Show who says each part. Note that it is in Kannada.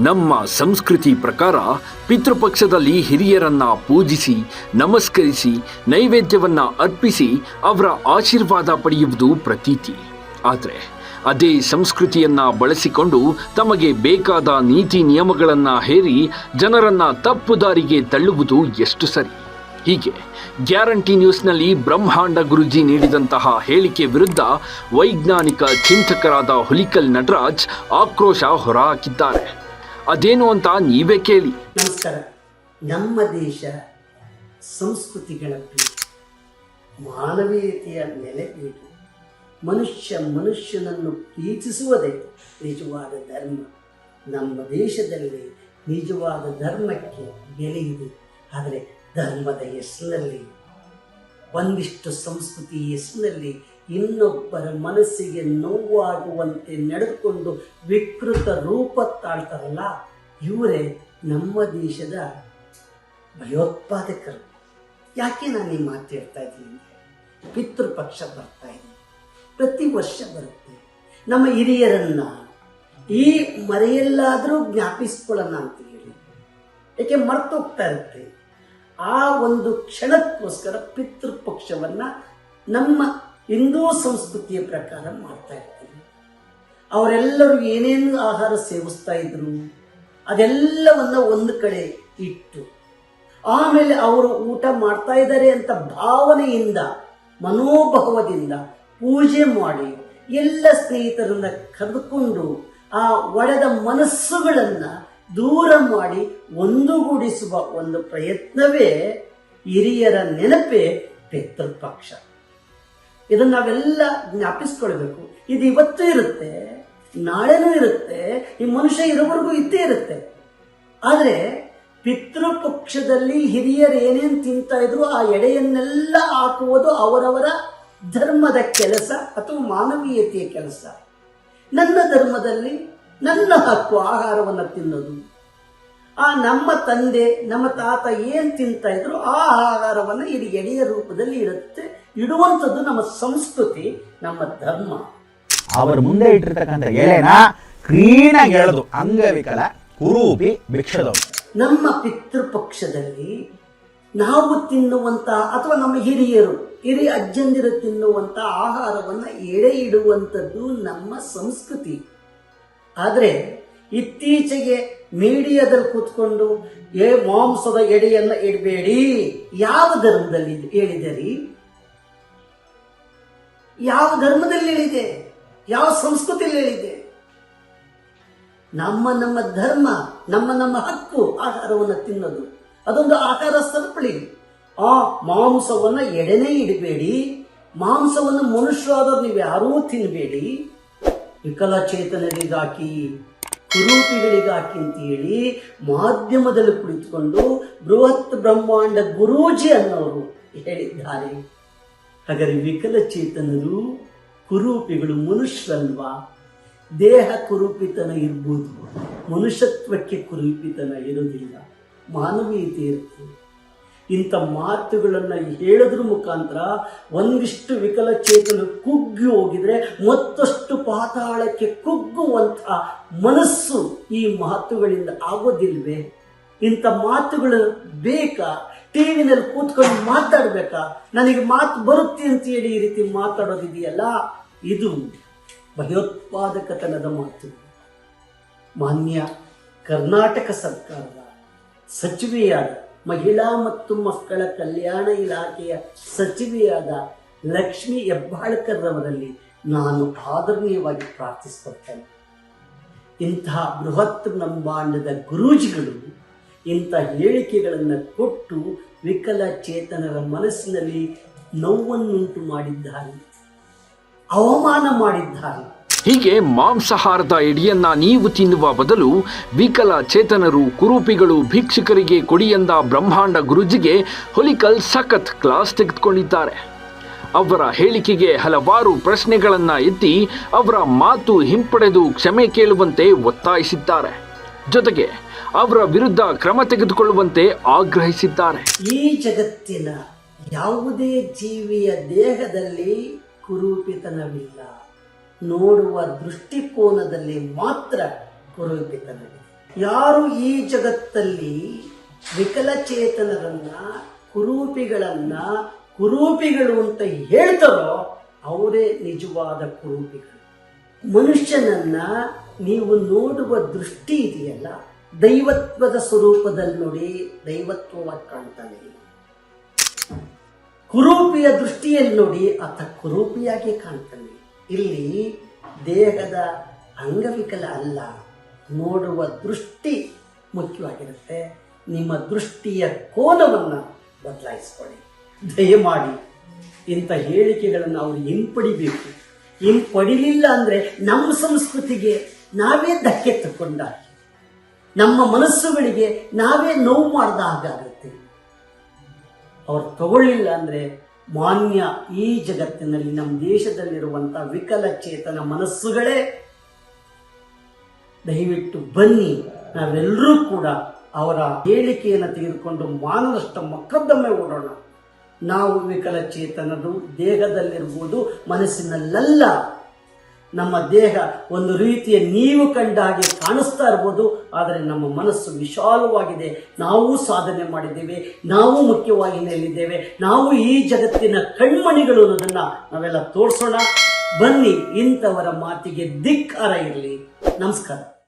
Speaker 1: ನಮ್ಮ ಸಂಸ್ಕೃತಿ ಪ್ರಕಾರ ಪಿತೃಪಕ್ಷದಲ್ಲಿ ಹಿರಿಯರನ್ನ ಪೂಜಿಸಿ, ನಮಸ್ಕರಿಸಿ, ನೈವೇದ್ಯವನ್ನ ಅರ್ಪಿಸಿ ಅವರ ಆಶೀರ್ವಾದ ಪಡೆಯುವುದು ಪ್ರತೀತಿ. ಆದರೆ ಅದೇ ಸಂಸ್ಕೃತಿಯನ್ನ ಬಳಸಿಕೊಂಡು ತಮಗೆ ಬೇಕಾದ ನೀತಿ ನಿಯಮಗಳನ್ನ ಹೇರಿ ಜನರನ್ನ ತಪ್ಪು ದಾರಿಗೆ ತಳ್ಳುವುದು ಎಷ್ಟು ಸರಿ? ಹೀಗೆ ಗ್ಯಾರಂಟಿ ನ್ಯೂಸ್ನಲ್ಲಿ ಬ್ರಹ್ಮಾಂಡ ಗುರುಜಿ ನೀಡಿದಂತಹ ಹೇಳಿಕೆ ವಿರುದ್ಧ ವೈಜ್ಞಾನಿಕ ಚಿಂತಕರಾದ ಹುಲಿಕಲ್ ನಟರಾಜ್ ಆಕ್ರೋಶ ಹೊರಹಾಕಿದ್ದಾರೆ. ಅದೇನು ಅಂತ ನೀವೇ ಕೇಳಿ.
Speaker 2: ನಮಸ್ಕಾರ. ನಮ್ಮ ದೇಶ ಸಂಸ್ಕೃತಿಗಳ ಪೀಠ. ಮಾನವೀಯತೆಯ ನೆಲೆಪೀಠ ಮನುಷ್ಯ ಮನುಷ್ಯನನ್ನು ಪ್ರೀತಿಸುವುದೇ ನಿಜವಾದ ಧರ್ಮ. ನಮ್ಮ ದೇಶದಲ್ಲಿ ನಿಜವಾದ ಧರ್ಮಕ್ಕೆ ಬೆಲೆ ಇದೆ. ಆದರೆ ಧರ್ಮದ ಹೆಸರಿನಲ್ಲಿ ಒಂದಿಷ್ಟು ಸಂಸ್ಕೃತಿ ಹೆಸರಿನಲ್ಲಿ ಇನ್ನೊಬ್ಬರ ಮನಸ್ಸಿಗೆ ನೋವಾಗುವಂತೆ ನಡೆದುಕೊಂಡು ವಿಕೃತ ರೂಪ ತಾಳ್ತಾರಲ್ಲ ಇವರೇ ನಮ್ಮ ದೇಶದ ಭಯೋತ್ಪಾದಕರು. ಯಾಕೆ ನಾನು ಈ ಮಾತು ಹೇಳ್ತಾ ಇದ್ದೀನಿ ಪಿತೃಪಕ್ಷ ಬರ್ತಾ ಇದೆ. ಪ್ರತಿ ವರ್ಷ ಬರುತ್ತೆ. ನಮ್ಮ ಹಿರಿಯರನ್ನ ಈ ಮರೆಯಲ್ಲಾದರೂ ಜ್ಞಾಪಿಸ್ಕೊಳ್ಳೋಣ ಅಂತ ಹೇಳಿ. ಯಾಕೆ ಮರ್ತೋಗ್ತಾ ಇರುತ್ತೆ. ಆ ಒಂದು ಕ್ಷಣಕ್ಕೋಸ್ಕರ ಪಿತೃಪಕ್ಷವನ್ನು ನಮ್ಮ ಹಿಂದೂ ಸಂಸ್ಕೃತಿಯ ಪ್ರಕಾರ ಮಾಡ್ತಾ ಇರ್ತೀವಿ ಅವರೆಲ್ಲರೂ ಏನೇನು ಆಹಾರ ಸೇವಿಸ್ತಾ ಇದ್ರು, ಅದೆಲ್ಲವನ್ನ ಒಂದು ಕಡೆ ಇಟ್ಟು, ಆಮೇಲೆ ಅವರು ಊಟ ಮಾಡ್ತಾ ಇದ್ದಾರೆ ಅಂತ ಭಾವನೆಯಿಂದ, ಮನೋಭಾವದಿಂದ ಪೂಜೆ ಮಾಡಿ ಎಲ್ಲ ಸ್ನೇಹಿತರನ್ನ ಕರೆದುಕೊಂಡು ಆ ಒಡೆದ ಮನಸ್ಸುಗಳನ್ನ ದೂರ ಮಾಡಿ ಒಂದುಗೂಡಿಸುವ ಒಂದು ಪ್ರಯತ್ನವೇ ಹಿರಿಯರ ನೆನಪೇ ಪಿತೃಪಕ್ಷ. ಇದನ್ನ ನಾವೆಲ್ಲ ಜ್ಞಾಪಿಸ್ಕೊಳ್ಬೇಕು. ಇದು ಇವತ್ತು ಇರುತ್ತೆ, ನಾಳೆನೂ ಇರುತ್ತೆ, ಈ ಮನುಷ್ಯ ಇರೋವರೆಗೂ ಇದ್ದೇ ಇರುತ್ತೆ. ಆದರೆ ಪಿತೃಪಕ್ಷದಲ್ಲಿ ಹಿರಿಯರು ಏನೇನು ತಿಂತಾ ಇದ್ರು ಆ ಎಡೆಯನ್ನೆಲ್ಲ ಹಾಕುವುದು ಅವರವರ ಧರ್ಮದ ಕೆಲಸ ಅಥವಾ ಮಾನವೀಯತೆಯ ಕೆಲಸ. ನನ್ನ ಧರ್ಮದಲ್ಲಿ ನನ್ನ ಹಕ್ಕು, ಆಹಾರವನ್ನು ತಿನ್ನೋದು. ಆ ನಮ್ಮ ತಂದೆ, ನಮ್ಮ ತಾತ ಏನು ತಿಂತಾ ಇದ್ರು ಆ ಆಹಾರವನ್ನು ಇಲ್ಲಿ ಎಡೆಯ ರೂಪದಲ್ಲಿ ಇರುತ್ತೆ ಇಡುವಂಥದ್ದು ನಮ್ಮ ಸಂಸ್ಕೃತಿ ನಮ್ಮ ಧರ್ಮ.
Speaker 3: ಅವರ ಮುಂದೆ ಇಟ್ಟಿರ್ತಕ್ಕಂಥ ಎಳೆನ ಕ್ಲೀನಾಗಿ ಎಳೆದು ಅಂಗವಿಕಲ ಕುರೂಪಿ ಭಿಕ್ಷದವರು.
Speaker 2: ನಮ್ಮ ಪಿತೃಪಕ್ಷದಲ್ಲಿ ನಾವು ತಿನ್ನುವಂತ ಅಥವಾ ನಮ್ಮ ಹಿರಿಯರು ಹಿರಿಯ ಅಜ್ಜಂದಿರು ತಿನ್ನುವಂತ ಆಹಾರವನ್ನು ಎಡೆ ಇಡುವಂಥದ್ದು ನಮ್ಮ ಸಂಸ್ಕೃತಿ. ಆದರೆ ಇತ್ತೀಚೆಗೆ ಮೀಡಿಯಾದಲ್ಲಿ ಕೂತ್ಕೊಂಡು ಏ ಮಾಂಸದ ಎಡೆಯನ್ನ ಇಡಬೇಡಿ ಯಾವ ಧರ್ಮದಲ್ಲಿ ಹೇಳಿದರಿ ಯಾವ ಧರ್ಮದಲ್ಲಿ ಹೇಳಿದೆ? ಯಾವ ಸಂಸ್ಕೃತಿಯಲ್ಲಿ ಹೇಳಿದೆ? ನಮ್ಮ ನಮ್ಮ ಧರ್ಮ, ನಮ್ಮ ನಮ್ಮ ಹಕ್ಕು ಆಹಾರವನ್ನು ತಿನ್ನೋದು. ಅದೊಂದು ಆಹಾರ ಸರಪಳಿ. ಆ ಮಾಂಸವನ್ನ ಎಡೆನೇ ಇಡಬೇಡಿ. ಮಾಂಸವನ್ನು ಮನುಷ್ಯರಾದವ್ರು ನೀವು ಯಾರೂ ತಿನ್ನಬೇಡಿ ವಿಕಲಚೇತನರಿಗಾಕಿ, ಕುರೂಪಿಗಳಿಗಾಕಿ ಅಂತ ಹೇಳಿ ಮಾಧ್ಯಮದಲ್ಲಿ ಕುಳಿತುಕೊಂಡು ಬೃಹತ್ ಬ್ರಹ್ಮಾಂಡ ಗುರೂಜಿ ಅನ್ನೋರು ಹೇಳಿದ್ದಾರೆ. ಹಾಗಾದ್ರೆ ವಿಕಲಚೇತನರು ಕುರೂಪಿಗಳು ಮನುಷ್ಯರಲ್ವಾ? ದೇಹ ಕುರೂಪಿತನ ಇರ್ಬೋದು, ಮನುಷ್ಯತ್ವಕ್ಕೆ ಕುರೂಪಿತನ ಇರೋದಿಲ್ಲ ಮಾನವೀಯತೆ ಇರುತ್ತೆ. ಇಂಥ ಮಾತುಗಳನ್ನು ಹೇಳೋದ್ರ ಮುಖಾಂತರ ಒಂದಿಷ್ಟು ವಿಕಲಚೇತನ ಕುಗ್ಗಿ ಹೋಗಿದ್ರೆ ಮತ್ತಷ್ಟು ಪಾತಾಳಕ್ಕೆ ಕುಗ್ಗುವಂಥ ಮನಸ್ಸು ಈ ಮಾತುಗಳಿಂದ ಆಗೋದಿಲ್ವೇ? ಇಂಥ ಮಾತುಗಳು ಬೇಕಾ? ಟಿವಿನಲ್ಲಿ ಕೂತ್ಕೊಂಡು ಮಾತಾಡ್ಬೇಕಾ? ನನಗೆ ಮಾತು ಬರುತ್ತೆ ಅಂತ ಹೇಳಿ ಈ ರೀತಿ ಮಾತಾಡೋದಿದೆಯಲ್ಲ? ಇದು ಭಯೋತ್ಪಾದಕತನದ ಮಾತು. ಮಾನ್ಯ ಕರ್ನಾಟಕ ಸರ್ಕಾರದ ಸಚಿವೆಯಾದ ಮಹಿಳಾ ಮತ್ತು ಮಕ್ಕಳ ಕಲ್ಯಾಣ ಇಲಾಖೆಯ ಸಚಿವೆಯಾದ ಲಕ್ಷ್ಮಿ ಹೆಬ್ಬಾಳ್ಕರ್ ಅವರಲ್ಲಿ ನಾನು ಆದರಣೀಯವಾಗಿ ಪ್ರಾರ್ಥಿಸ್ಕೊಳ್ತೇನೆ. ಇಂತಹ ಬೃಹತ್ ಬ್ರಹ್ಮಾಂಡದ ಗುರೂಜಿಗಳು ಇಂಥ ಹೇಳಿಕೆಗಳನ್ನು ಕೊಟ್ಟು ವಿಕಲಚೇತನರ ಮನಸ್ಸಿನಲ್ಲಿ ನೋವನ್ನುಂಟು ಮಾಡಿದ್ದಾರೆ, ಅವಮಾನ ಮಾಡಿದ್ದಾರೆ.
Speaker 1: ಹೀಗೆ ಮಾಂಸಾಹಾರದ ಎಡಿಯನ್ನ ನೀವು ತಿನ್ನುವ ಬದಲು ವಿಕಲ ಚೇತನರು, ಕುರೂಪಿಗಳು, ಭಿಕ್ಷುಕರಿಗೆ ಕೊಡಿ ಎಂದ ಬ್ರಹ್ಮಾಂಡ ಗುರುಜಿಗೆ ಹುಲಿಕಲ್ ಸಖತ್ ಕ್ಲಾಸ್ ತೆಗೆದುಕೊಂಡಿದ್ದಾರೆ. ಅವರ ಹೇಳಿಕೆಗೆ ಹಲವಾರು ಪ್ರಶ್ನೆಗಳನ್ನು ಎತ್ತಿ ಅವರ ಮಾತು ಹಿಂಪಡೆದು ಕ್ಷಮೆ ಕೇಳುವಂತೆ ಒತ್ತಾಯಿಸಿದ್ದಾರೆ. ಜೊತೆಗೆ ಅವರ ವಿರುದ್ಧ ಕ್ರಮ ತೆಗೆದುಕೊಳ್ಳುವಂತೆ ಆಗ್ರಹಿಸಿದ್ದಾರೆ.
Speaker 2: ಈ ಜಗತ್ತಿನ ಯಾವುದೇ ಜೀವಿಯ ದೇಹದಲ್ಲಿ ಕುರೂಪಿತನವಿಲ್ಲ. ನೋಡುವ ದೃಷ್ಟಿಕೋನದಲ್ಲಿ ಮಾತ್ರ ಕುರೂಪಿತನವಿದೆ. ಯಾರು ಈ ಜಗತ್ತಲ್ಲಿ ವಿಕಲಚೇತನರನ್ನ, ಕುರೂಪಿಗಳನ್ನ ಕುರೂಪಿಗಳು ಅಂತ ಹೇಳ್ತಾರೋ ಅವರೇ ನಿಜವಾದ ಕುರೂಪಿಗಳು. ಮನುಷ್ಯನನ್ನ ನೀವು ನೋಡುವ ದೃಷ್ಟಿ ಇದೆಯಲ್ಲ, ದೈವತ್ವದ ಸ್ವರೂಪದಲ್ಲಿ ನೋಡಿ ದೈವತ್ವವಾಗಿ ಕಾಣ್ತಾನೆ. ಕುರೂಪಿಯ ದೃಷ್ಟಿಯಲ್ಲಿ ನೋಡಿ ಆತ ಕುರೂಪಿಯಾಗಿ ಕಾಣ್ತಾನೆ. ಇಲ್ಲಿ ದೇಹದ ಅಂಗವಿಕಲ ಅಲ್ಲ, ನೋಡುವ ದೃಷ್ಟಿ ಮುಖ್ಯವಾಗಿರುತ್ತೆ. ನಿಮ್ಮ ದೃಷ್ಟಿಯ ಕೋನವನ್ನು ಬದಲಾಯಿಸ್ಕೊಳ್ಳಿ. ದಯಮಾಡಿ ಇಂಥ ಹೇಳಿಕೆಗಳನ್ನು ಅವರು ಹಿಂಪಡಿಬೇಕು. ಹಿಂಪಡಿಲಿಲ್ಲ ಅಂದರೆ ನಮ್ಮ ಸಂಸ್ಕೃತಿಗೆ ನಾವೇ ಧಕ್ಕೆ ತಗೊಂಡಾಗ ನಮ್ಮ ಮನಸ್ಸುಗಳಿಗೆ ನಾವೇ ನೋವು ಮಾಡಿದ ಹಾಗಾಗುತ್ತೆ. ಅವ್ರು ತಗೊಳ್ಳಿಲ್ಲ ಅಂದರೆ ಮಾನ್ಯ ಈ ಜಗತ್ತಿನಲ್ಲಿ, ನಮ್ಮ ದೇಶದಲ್ಲಿರುವಂಥ ವಿಕಲಚೇತನ ಮನಸ್ಸುಗಳೇ, ದಯವಿಟ್ಟು ಬನ್ನಿ. ನಾವೆಲ್ಲರೂ ಕೂಡ ಅವರ ಹೇಳಿಕೆಯನ್ನು ತೆಗೆದುಕೊಂಡು ಮಾನನಷ್ಟ ಮೊಕದ್ದಮೆ ಓಡೋಣ. ನಾವು ವಿಕಲಚೇತನದು ದೇಹದಲ್ಲಿರ್ಬೋದು, ಮನಸ್ಸಿನಲ್ಲಲ್ಲ ನಮ್ಮ ದೇಹ ಒಂದು ರೀತಿಯ ನೀವು ಕಂಡ ಹಾಗೆ ಕಾಣಿಸ್ತಾ ಇರ್ಬೋದು, ಆದರೆ ನಮ್ಮ ಮನಸ್ಸು ವಿಶಾಲವಾಗಿದೆ. ನಾವು ಸಾಧನೆ ಮಾಡಿದ್ದೇವೆ, ನಾವು ಮುಖ್ಯವಾಗಿ ನಿಲ್ಲಿದ್ದೇವೆ ನಾವು ಈ ಜಗತ್ತಿನ ಕಣ್ಮಣಿಗಳು ಅನ್ನೋದನ್ನು ನಾವೆಲ್ಲ ತೋರಿಸೋಣ. ಬನ್ನಿ, ಇಂಥವರ ಮಾತಿಗೆ ಧಿಕ್ಕಾರ ಇರಲಿ. ನಮಸ್ಕಾರ.